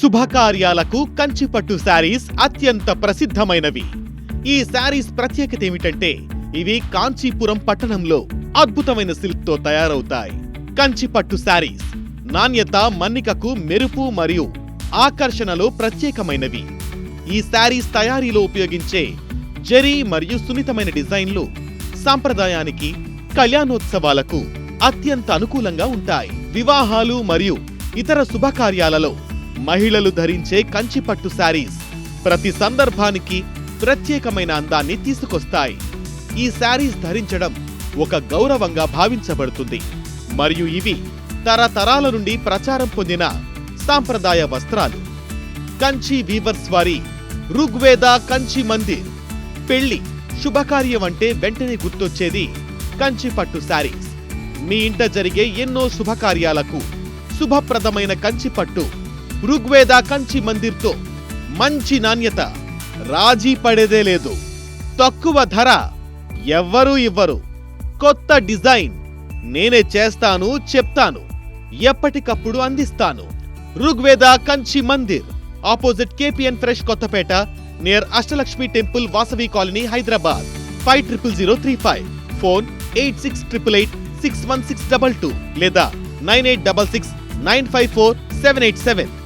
శుభకార్యాలకు కంచిపట్టు శారీస్ అత్యంత ప్రసిద్ధమైనవి. ఈ శారీస్ ప్రత్యేకత ఏమిటంటే ఇవి కాంచీపురం పట్టణంలో అద్భుతమైన సిల్క్తో తయారవుతాయి. కంచిపట్టు శారీస్ నాణ్యత మన్నికకు మెరుపు మరియు ఆకర్షణలో ప్రత్యేకమైనవి. ఈ శారీస్ తయారీలో ఉపయోగించే జరీ మరియు సున్నితమైన డిజైన్లు సాంప్రదాయానికి కళ్యాణోత్సవాలకు అత్యంత అనుకూలంగా ఉంటాయి. వివాహాలు మరియు ఇతర శుభకార్యాలలో మహిళలు ధరించే కంచిపట్టు శారీస్ ప్రతి సందర్భానికి ప్రత్యేకమైన అందాన్ని తీసుకొస్తాయి. ఈ శారీస్ ధరించడం ఒక గౌరవంగా భావించబడుతుంది. మరియు ఇవి తరతరాల నుండి ప్రచారం పొందిన సాంప్రదాయ వస్త్రాలు. కంచి వీవర్స్ వారి ఋగ్వేద కంచి మందిర్. పెళ్ళి శుభకార్యం అంటే వెంటనే గుర్తొచ్చేది కంచి పట్టు శారీస్. మీ ఇంట జరిగే ఎన్నో శుభకార్యాలకు శుభప్రదమైన కంచి పట్టు ఋగ్వేద కంచి మందిర్తో మంచి నాణ్యత రాజీ పడేదే లేదు. తక్కువ ధర ఎవ్వరూ ఇవ్వరు. కొత్త డిజైన్ నేనే చేస్తాను చెప్తాను ఎప్పటికప్పుడు అందిస్తాను. Rigveda Kanchi Mandir opposite KPN fresh Kothapet near Ashtalakshmi temple Vasavi colony Hyderabad. Five triple zero three five. Phone eight six triple eight six one six double two లేదా nine eight double six nine five four seven eight seven.